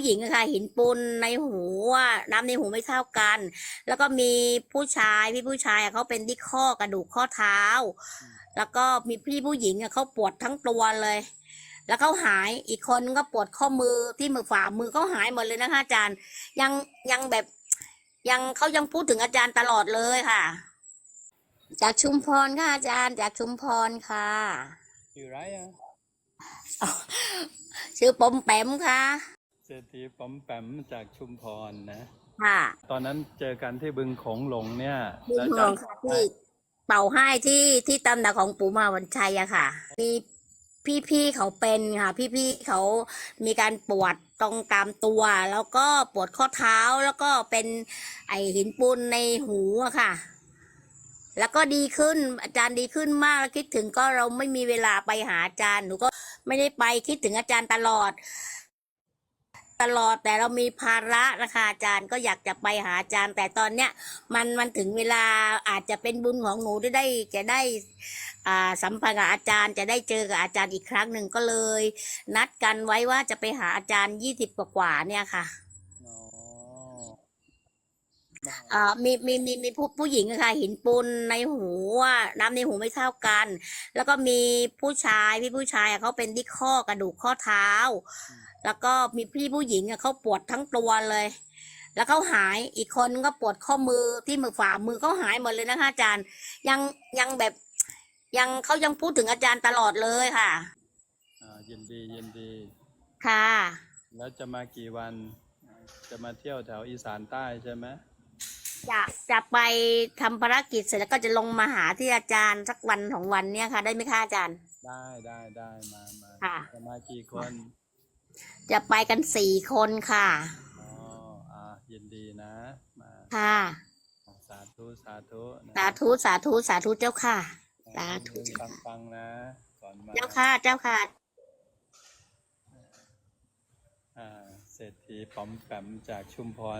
ผู้หญิงอะค่ะหินปูนในหูอะน้ำในหูไม่เท่ากัน แล้วก็มีผู้ชายพี่ผู้ชายอะเขาเป็นที่ข้อกระดูกข้อเท้า แล้วก็มีพี่ผู้หญิงอะเขาปวดทั้งตัวเลย แล้วเขาหายอีกคนก็ปวดข้อมือที่มือฝ่ามือเขาหายหมดเลยนะคะอาจารย์ ยังยังแบบยังเขายังพูดถึงอาจารย์ตลอดเลยค่ะ จากชุมพรค่ะอาจารย์ จากชุมพรค่ะ อยู่ไรอะชื่อปอมแปมค่ะ เศรษฐีป๋อมแปมจากชุมพรนะ ค่ะตอนนั้นเจอกันที่บึงโขงหลงเนี่ยมีแล้วห่วงค่ะที่เป่าให้ที่ที่ตำหนักของปู่มาวันชัยอะค่ะ มีพี่ๆเขาเป็นค่ะ พี่ๆเขามีการปวดตรงตามตัว แล้วก็ปวดข้อเท้าแล้วก็เป็นไอหินปูนในหูอะค่ะ แล้วก็ดีขึ้นอาจารย์ดีขึ้นมากแล้วคิดถึงก็เราไม่มีเวลาไปหาอาจารย์หนูก็ไม่ได้ไปคิดถึงอาจารย์ตลอด ตลอดแต่เรามีภาระนะคะอาจารย์ก็อยากจะไปหาอาจารย์ แต่ตอนเนี้ยมันมันถึงเวลาอาจจะเป็นบุญของหนูที่ได้จะได้อ่าสัมพันธ์กับอาจารย์จะได้เจอกับอาจารย์อีกครั้งหนึ่งก็เลย นัดกันไว้ว่าจะไปหาอาจารย์ยี่สิบกว่าเนี่ยค่ะ อ๋ออ่ามีมีมีมีผู้ผู้หญิงอะค่ะหินปูนในหูอะน้ำในหูไม่เท่ากัน แล้วก็มีผู้ชายพี่ผู้ชายอะเขาเป็นที่ข้อกระดูกข้อเท้า แล้วก็มีพี่ผู้หญิงอะเขาปวดทั้งตัวเลย แล้วเขาหายอีกคนก็ปวดข้อมือที่มือฝ่ามือเขาหายหมดเลยนะคะอาจารย์ ยังยังแบบยังเขายังพูดถึงอาจารย์ตลอดเลยค่ะ อ่ายินดียินดี ค่ะ แล้วจะมากี่วัน จะมาเที่ยวแถวอีสานใต้ใช่ไหม จะจะไปทำภารกิจเสร็จแล้วก็จะลงมาหาที่อาจารย์สักวันสองวันเนี่ยค่ะ ได้ไหมคะอาจารย์ ได้ได้ได้มามาค่ะ จะมากี่คนจะไปกันสี่คนค่ะ อ๋ออ่ายินดีนะ มาค่ะ สาธุสาธุนะสาธุสาธุสาธุเจ้าค่ะ สาธุ ฟังฟังๆนะก่อนมาเจ้าค่ะเจ้าค่ะ อ่าเศรษฐีป๋อมแปมจากชุมพร